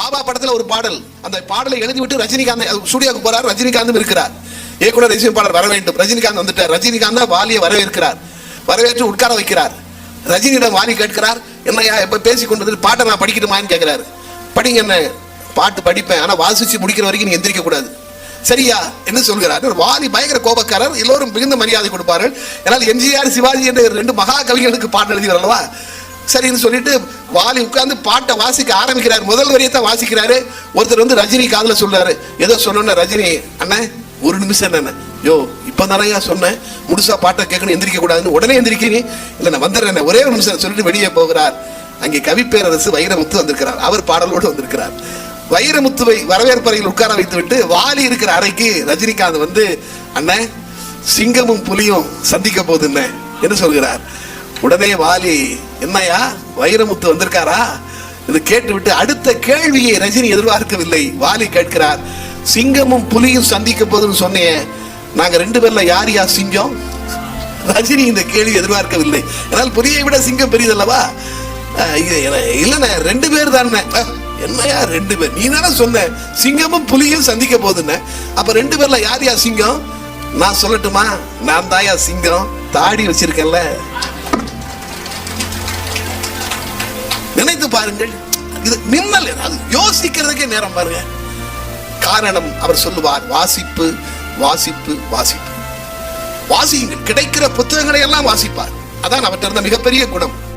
பாபா படத்துல ஒரு பாடல். அந்த பாடலை எழுதிவிட்டு ரஜினிகாந்த் ஸ்டுடியோக்கு போறார் ரஜினிகாந்தும் இருக்கிறார். இயக்குனர் இசையமைப்பாளர் வர வேண்டும். ரஜினிகாந்த் வந்துட்டார். ரஜினிகாந்த் தான் வாலியை வரவேற்கிறார். வரவேற்று உட்கார வைக்கிறார். ரஜினியிடம் வாலி கேட்கிறார். என்னையா எப்ப பேசி கொண்டு வந்து பாட்டை நான் படிக்கட்டுமான்னு கேட்கிறாரு. படிங்க என்ன பாட்டு படிப்பேன். ஆனா வாசிச்சு முடிக்கிற வரைக்கும் நீ எந்திரிக்க கூடாது. சரியா என்ன சொல்கிறார்? வாலி பயங்கர கோபக்காரர். எல்லோரும் மிகுந்த மரியாதை கொடுப்பார்கள். ஏன்னால் எம்ஜிஆர் சிவாஜி என்ற ரெண்டு மகா கவிகளுக்கு பாட்டு எழுதிவர் அல்லவா? சரின்னு சொல்லிட்டு வாலி உட்கார்ந்து பாட்டை வாசிக்க ஆரம்பிக்கிறார். முதல் வரியை தான் வாசிக்கிறாரு. ஒருத்தர் வந்து ரஜினி காதுல சொல்றாரு. ஏதோ சொன்னோன்ன ரஜினி அண்ணன் ஒரு நிமிஷம் என்ன யோ இப்போ நிறையா சொன்னேன். முழுசா பாட்டை கேட்கணும் எந்திரிக்க கூடாதுன்னு. உடனே எந்திரிக்கிறீங்க இல்லை நான் வந்துடுறேன் ஒரே ஒரு நிமிஷம் சொல்லிட்டு வெளியே போகிறார். அங்கே கவிப்பேரரசு வைரமுத்து வந்திருக்கிறார். அவர் பாடலோடு வந்திருக்கிறார். வைரமுத்துவை வரவேற்பறையில் உட்கார வைத்து விட்டு வாலி இருக்கிற அறைக்கு ரஜினிகாந்த் வந்து அண்ணன் சிங்கமும் புலியும் சந்திக்க போகுது என்ன என்று சொல்கிறார்? உடனே வாலி என்னையா? வைரமுத்து வந்திருக்காரா? இது கேட்டுவிட்டு அடுத்த கேள்வியை ரஜினி எதிர்பார்க்கவில்லை. வாலி கேட்கிறார் சிங்கமும் புலியும் சந்திக்க போகுதுன்னு சொன்னேன். நாங்க ரெண்டு பேர்ல யார் யார் சிங்கம்? ரஜினி இந்த கேள்வி எதிர்பார்க்கவில்லை. ஆனால் புலியை விட சிங்கம் பெரியதல்லவா? அஹ் ரெண்டு பேர் தானே. என்னையா ரெண்டு பேர்? நீ தானே சொன்ன சிங்கமும் புலியும் சந்திக்க போதுன்னு அப்ப ரெண்டு பேர்ல யார் யார் சிங்கம்? நான் சொல்லட்டுமா? நான் தாயா சிங்கம். தாடி வச்சிருக்கேன்ல. பாருங்கள். இது மின்னல் அது யோசிக்கிறதுக்கே நேரம் பாருங்க. காரணம் அவர் சொல்லுவார் வாசிப்பு வாசிப்பு வாசிப்பு. வாசியுங்கள். கிடைக்கிற புத்தகங்களை எல்லாம் வாசிப்பார். அதான் அவர்கிட்ட இருந்த மிகப்பெரிய குணம்.